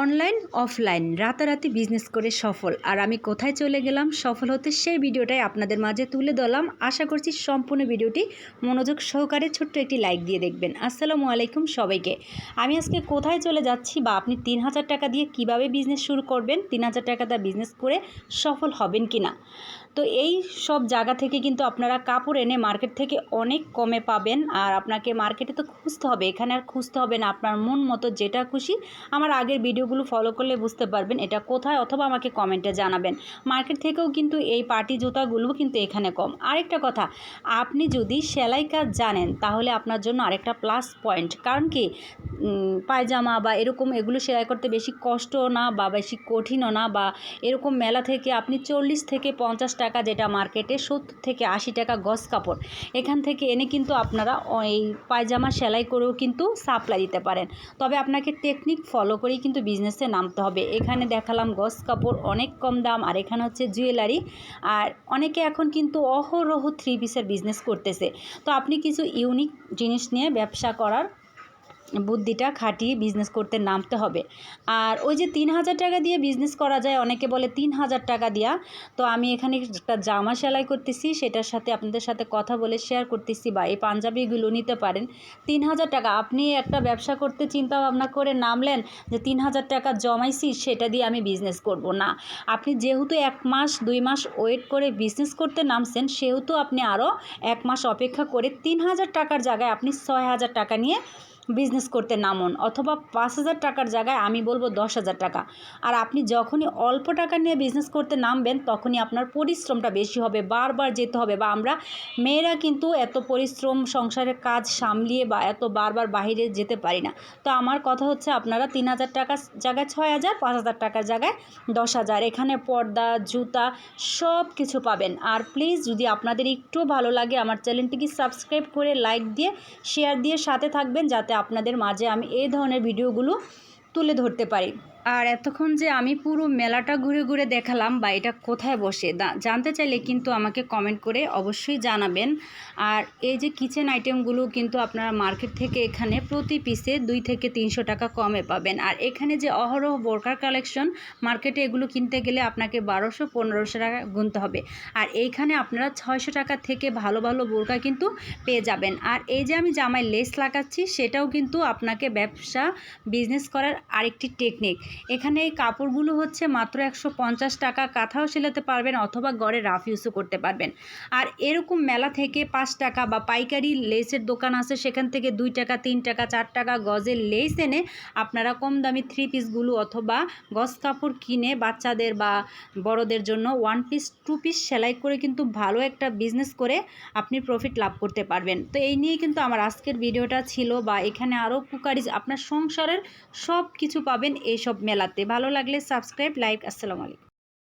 Online, offline, রাতারাতি business করে সফল। আর আমি কোথায় চলে গেলাম, সফল হতে সেই ভিডিওটাই আপনাদের মাঝে তুলে ধরলাম। আশা করছি সম্পূর্ণ ভিডিওটি মনোযোগ সহকারে ছোট্ট একটি লাইক দিয়ে দেখবেন। আসসালামু আলাইকুম সবাইকে। আমি আজকে কোথায় চলে যাচ্ছি বা আপনি তিন হাজার টাকা দিয়ে কীভাবে বিজনেস শুরু করবেন, তিন হাজার টাকা দিয়ে বিজনেস করে সফল হবেন কি না তো এই সব জায়গা থেকে কিন্তু আপনারা কাপড় এনে মার্কেট থেকে অনেক কমে পাবেন। আর আপনাকে মার্কেটে তো খুঁজতে হবে, এখানে আর খুঁজতে হবে না। আপনার মন মতো যেটা খুশি, আমার আগের ভিডিওগুলো ফলো করলে বুঝতে পারবেন এটা কোথায় অথবা আমাকে কমেন্টে জানাবেন। মার্কেট থেকেও কিন্তু এই পার্টি জুতাগুলো কিন্তু এখানে কম। আরেকটা কথা, আপনি যদি সেলাই কাজ জানেন তাহলে আপনার জন্য আরেকটা প্লাস পয়েন্ট কারণ কি? পায়জামা বা এরকম এগুলো সেলাই করতে বেশি কষ্টও না বা বেশি কঠিনও না বা এরকম মেলা থেকে আপনি চল্লিশ থেকে পঞ্চাশ টাকা যেটা মার্কেটে সত্তর থেকে আশি টাকা গজ কাপড়, এখান থেকে এনে কিন্তু আপনারা এই পায়জামা সেলাই করেও কিন্তু সাপ্লাই দিতে পারেন। তবে আপনাকে টেকনিক ফলো করেই কিন্তু বিজনেসে নামতে হবে। এখানে দেখালাম গজ কাপড় অনেক কম দাম আর এখানে হচ্ছে জুয়েলারি আর অনেকে এখন কিন্তু অহরহ থ্রি পিসের বিজনেস করতেছে। তো আপনি কিছু ইউনিক জিনিস নিয়ে ব্যবসা করার বুদ্ধিটা খাটিয়ে বিজনেস করতে নামতে হবে। আর ওই যে তিন হাজার টাকা দিয়ে বিজনেস করা যায়, অনেকে বলে তিন হাজার টাকা দিয়া। তো আমি এখানে একটা জামা সেলাই করতেছি, সেটার সাথে আপনাদের সাথে কথা বলে শেয়ার করতেছি বা এই পাঞ্জাবিগুলো নিতে পারেন। তিন হাজার টাকা, আপনি একটা ব্যবসা করতে চিন্তা ভাবনা করে নামলেন যে তিন হাজার টাকা জমাইছি, সেটা দিয়ে আমি বিজনেস করব না। আপনি যেহেতু এক মাস, দুই মাস ওয়েট করে বিজনেস করতে নামছেন, সেহেতু আপনি আরও এক মাস অপেক্ষা করে তিন হাজার টাকার জায়গায় আপনি ছয় হাজার টাকা নিয়ে বিজনেস করতে নামুন অথবা পাঁচ হাজার টাকার জায়গায় আমি বলব দশ হাজার টাকা। আর আপনি যখনই অল্প টাকা নিয়ে বিজনেস করতে নামবেন, তখনই আপনার পরিশ্রমটা বেশি হবে, বারবার যেতে হবে বা আমরা মেয়েরা কিন্তু এত পরিশ্রম, সংসারের কাজ সামলিয়ে বা এত বারবার বাইরে যেতে পারি না। তো আমার কথা হচ্ছে আপনারা তিন হাজার টাকার জায়গায় ছয় হাজার, পাঁচ হাজার টাকার জায়গায় দশ হাজার। এখানে পর্দা, জুতা সব কিছু পাবেন। আর প্লিজ যদি আপনাদের একটু ভালো লাগে, আমার চ্যানেলটিকে সাবস্ক্রাইব করে লাইক দিয়ে শেয়ার দিয়ে সাথে থাকবেন যাতে আপনাদের মাঝে আমি এই ধরনের ভিডিওগুলো তুলে ধরতে পারি। আর এতক্ষণ যে আমি পুরো মেলাটা ঘুরে ঘুরে দেখালাম বা এটা কোথায় বসে জানতে চাইলে কিন্তু আমাকে কমেন্ট করে অবশ্যই জানাবেন। আর এই যে কিচেন আইটেমগুলো কিন্তু আপনারা মার্কেট থেকে এখানে প্রতি পিসে দুই থেকে তিনশো টাকা কমে পাবেন। আর এখানে যে অহরহ বোরকার কালেকশন মার্কেটে এগুলো কিনতে গেলে আপনাকে বারোশো পনেরোশো টাকা গুনতে হবে। আর এইখানে আপনারা ছয়শো টাকা থেকে ভালো ভালো বোরকা কিন্তু পেয়ে যাবেন। আর এই যে আমি জামায় লেস লাগাচ্ছি, সেটাও কিন্তু আপনাকে ব্যবসা বিজনেস করার আরেকটি টেকনিক এখানে এই কাপড়গুলো হচ্ছে মাত্র একশো পঞ্চাশ টাকা। কাঁথাও সেলাতে পারবেন অথবা গড়ে রাফ ইউজও করতে পারবেন। আর এরকম মেলা থেকে পাঁচ টাকা বা পাইকারি লেসের দোকান আছে, সেখান থেকে দুই টাকা, তিন টাকা, চার টাকা গজের লেস এনে আপনারা কম দামি থ্রি পিসগুলো অথবা গজ কাপড় কিনে বাচ্চাদের বা বড়দের জন্য ওয়ান পিস টু পিস সেলাই করে কিন্তু ভালো একটা বিজনেস করে আপনি প্রফিট লাভ করতে পারবেন। তো এই নিয়ে কিন্তু আমার আজকের ভিডিওটা ছিল বা এখানে আরও কুকারিজ আপনার সংসারের সব কিছু পাবেন এইসব মেলাতে ভালো লাগলে সাবস্ক্রাইব লাইক আসসালামু আলাইকুম